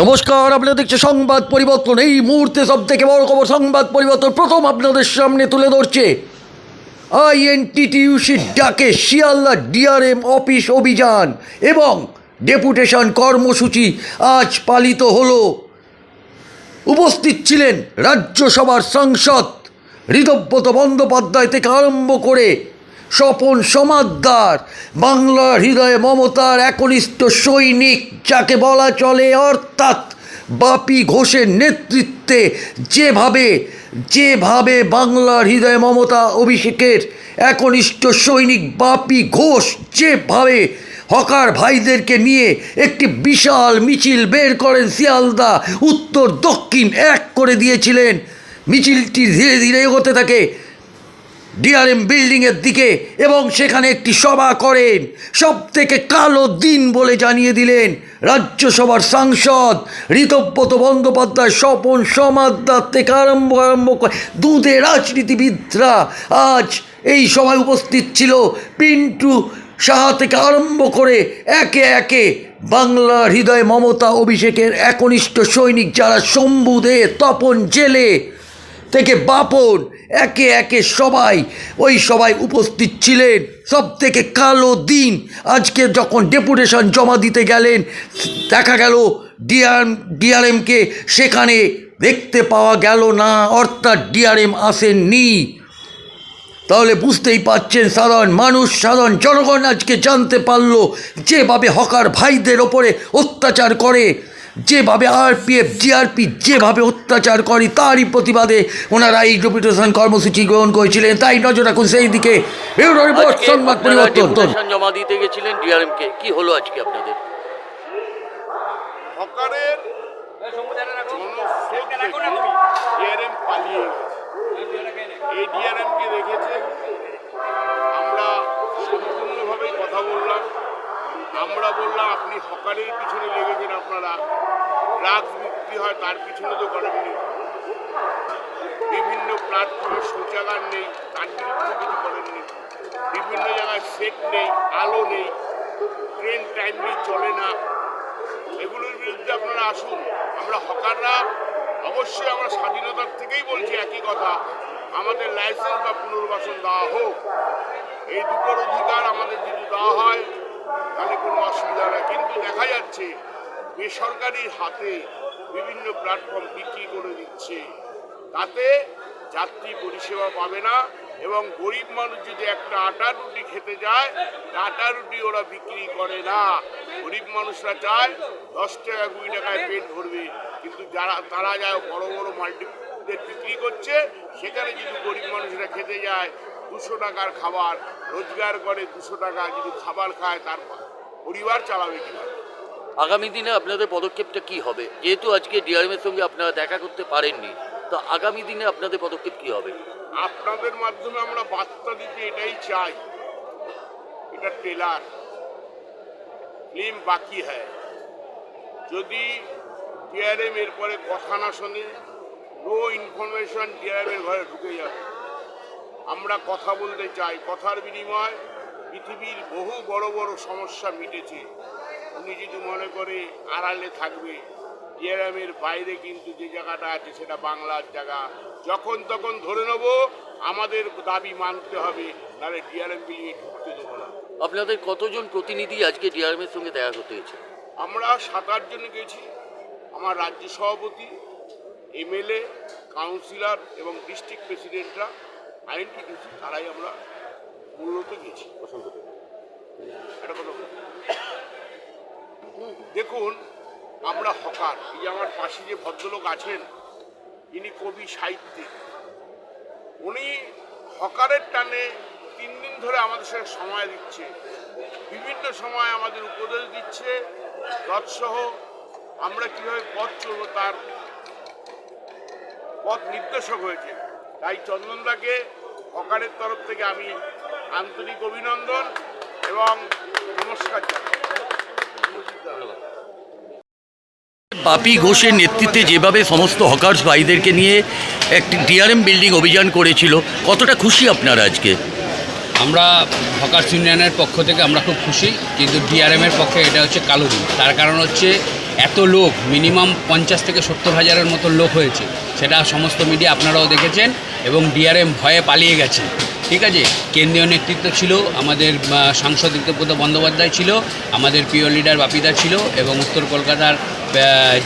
নমস্কার আপনারা দেখছে সংবাদ পরিবর্তন। এই মুহূর্তে সব থেকে বড় খবর, সংবাদ পরিবর্তন প্রথম আপনাদের সামনে তুলে ধরছে। আইএনটিটিউসির ডাকে শিয়ালদা ডিআরএম অফিস অভিযান এবং ডেপুটেশন কর্মসূচি আজ পালিত হল। উপস্থিত ছিলেন রাজ্যসভার সাংসদ ঋতব্রত বন্দ্যোপাধ্যায় থেকে আরম্ভ করে স্বপন সমাদ্দার, বাংলার হৃদয়ে মমতার একনিষ্ঠ সৈনিক, যাকে বলা চলে অর্থাৎ বাপি ঘোষের নেতৃত্বে যেভাবে যেভাবে বাংলার হৃদয়ে মমতা অভিষেকের একনিষ্ঠ সৈনিক বাপি ঘোষ যেভাবে হকার ভাইদেরকে নিয়ে একটি বিশাল মিছিল বের করেন, শিয়ালদা, উত্তর, দক্ষিণ এক করে দিয়েছিলেন। মিছিলটি ধীরে ধীরে এগোতে থাকে। ডিআরএম বিল্ডিংয়ের দিকে এবং সেখানে একটি সভা করেন। সব থেকে কালো দিন বলে জানিয়ে দিলেন রাজ্যসভার সাংসদ ঋতব্রত বন্দ্যোপাধ্যায়। স্বপন সমাদ্দার থেকে আরম্ভ আরম্ভ করে দুধে রাজনীতিবিদরা আজ এই সভায় উপস্থিত ছিল। পিন্টু সাহা থেকে আরম্ভ করে একে একে বাংলার হৃদয় মমতা অভিষেকের একনিষ্ঠ সৈনিক যারা শম্ভু দে তপন জেলে থেকে বাপন একে একে সবাই, ওই সবাই উপস্থিত ছিলেন। সব থেকে কালো দিন, আজকে যখন ডেপুটেশন জমা দিতে গেলেন, দেখা গেল ডিআর, ডিআরএমকে সেখানে দেখতে পাওয়া গেল না, অর্থাৎ ডিআরএম আসেননি। তাহলে বুঝতেই পাচ্ছেন সাধারণ মানুষ, সাধারণ জনগণ আজকে জানতে পারল, যেভাবে হকার ভাইদের ওপরে অত্যাচার করে যেভাবে আরপিএফ জিআরপি যেভাবে অত্যাচার করে তারই প্রতিবাদে ওনারা এই ডেপুটেশন কর্মসূচি গ্রহণ করেছিলেন। তাই নজর রাখুন সেই দিকে। সংবাদ পরিবর্তন। জমা দিতে গেছিলেন ডিআরএম কে কি হলো আজকে আপনাদের? হকারের জনস্রোত দেখে ডিআরএম পালিয়ে গেছে। এই ডিআরএমকে রেখেছে আমরা বললাম, আপনি হকারের পিছনে লেগেছেন আপনারা। ড্রাগস বিক্রি হয়, তার পিছনে তো করেননি। বিভিন্ন প্ল্যাটফর্মে শৌচাগার নেই, তার বিরুদ্ধে কিছু করেননি। বিভিন্ন জায়গায় সেট নেই, আলো নেই, ট্রেন টাইমলি চলে না। এগুলোর বিরুদ্ধে আপনারা আসুন। আমরা হকাররা, অবশ্যই আমরা স্বাধীনতার থেকেই বলছি একই কথা। আমাদের লাইসেন্স বা পুনর্বাসন দেওয়া হোক। এই দুটোর অধিকার আমাদের যদি দেওয়া হয় তাহলে কোনো অসুবিধা নেই। কিন্তু দেখা যাচ্ছে বেসরকারির হাতে বিভিন্ন প্ল্যাটফর্ম বিক্রি করে দিচ্ছে। তাতে যাত্রী পরিষেবা পাবে না এবং গরিব মানুষ যদি একটা আটা রুটি খেতে যায় আটা রুটি ওরা বিক্রি করে না। গরিব মানুষরা চায় দশ টাকা, কুড়ি টাকায় পেট ভরবে। কিন্তু যারা, তারা যায় বড় বড় মাল্টিদের বিক্রি করছে, সেখানে যদি গরিব মানুষরা খেতে যায় দুশো টাকার খাবার রোজগার করে দুশো টাকা যদি খাবার খায় তার পরিবার চালাবে কীভাবে? আগামী দিনে আপনাদের পদক্ষেপটা কি হবে? যেহেতু আজকে ডিআরএম এর সঙ্গে আপনারা দেখা করতে পারেননি তো আগামী দিনে আপনাদের পদক্ষেপ কি হবে? আপনাদের মাধ্যমে আমরা বার্তা দিতে এটাই চাই। এটা ট্রেলার ফিল্ম বাকি হ্যায়। যদি ডিআরএম এরপরে কথা না শোনে নো ইনফরমেশন ডিআরএম এর ঘরে ঢুকে যাবে। আমরা কথা বলতে চাই কথার বিনিময় পৃথিবীর বহু বড় বড় সমস্যা মিটেছে। উনি যদি মনে করে আড়ালে থাকবে ডিআরএমের বাইরে কিন্তু যে জায়গাটা আছে সেটা বাংলার জায়গা। যখন তখন ধরে নেব আমাদের দাবি মানতে হবে নাহলে ডিআরএম বিলিয়ে ঢুকতে দেবো না। আপনাদের কতজন প্রতিনিধি আজকে ডিআরএম এর সঙ্গে দেখা করতে গেছে? আমরা সাত আটজন গেছি। আমার রাজ্য সভাপতি এমএলএ কাউন্সিলর এবং ডিস্ট্রিক্ট প্রেসিডেন্টরা আইএনটিডিসি তারাই আমরা মূলত গেছি এটা কোনো দেখুন, আমরা হকার। এই আমার পাশে যে ভদ্রলোক আছেন, ইনি কবি, সাহিত্যিক। উনি হকারের টানে তিন দিন ধরে আমাদের সাথে সময় দিচ্ছে। বিভিন্ন সময় আমাদের উপদেশ দিচ্ছে। তৎসহ আমরা কীভাবে পথ চলব তার পথ নির্দেশক হয়েছে। তাই চন্দনদাকে হকারের তরফ থেকে আমি আন্তরিক অভিনন্দন এবং নমস্কার জানাই। বাপি ঘোষের নেতৃত্বে যেভাবে সমস্ত হকার্স ভাইদেরকে নিয়ে একটি ডিআরএম বিল্ডিং অভিযান করেছিল কতটা খুশি আপনারা আজকে? আমরা হকার্স ইউনিয়নের পক্ষ থেকে আমরা খুব খুশি কিন্তু ডিআরএমের পক্ষে এটা হচ্ছে কালো দিন। তার কারণ হচ্ছে এত লোক, মিনিমাম পঞ্চাশ থেকে সত্তর হাজারের মতো লোক হয়েছে। সেটা সমস্ত মিডিয়া আপনারাও দেখেছেন এবং ডিআরএম ভয়ে পালিয়ে গেছে। ঠিক আছে? কেন্দ্রীয় নেতৃত্ব ছিল, আমাদের সাংসদ ঋতব্রত বন্দ্যোপাধ্যায় ছিল, আমাদের প্রিয় লিডার বাপিদা ছিল এবং উত্তর কলকাতার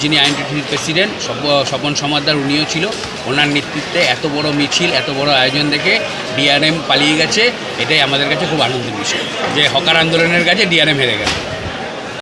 যিনি আইনটিটির প্রেসিডেন্ট স্বপ- স্বপন সমাদ্দার উনিও ছিল। ওনার নেতৃত্বে এত বড় মিছিল, এত বড় আয়োজন দেখে ডিআরএম পালিয়ে গেছে। এটাই আমাদের কাছে খুব আনন্দের বিষয়। যে হকার আন্দোলনের কাছে ডিআরএম হেরে গেল।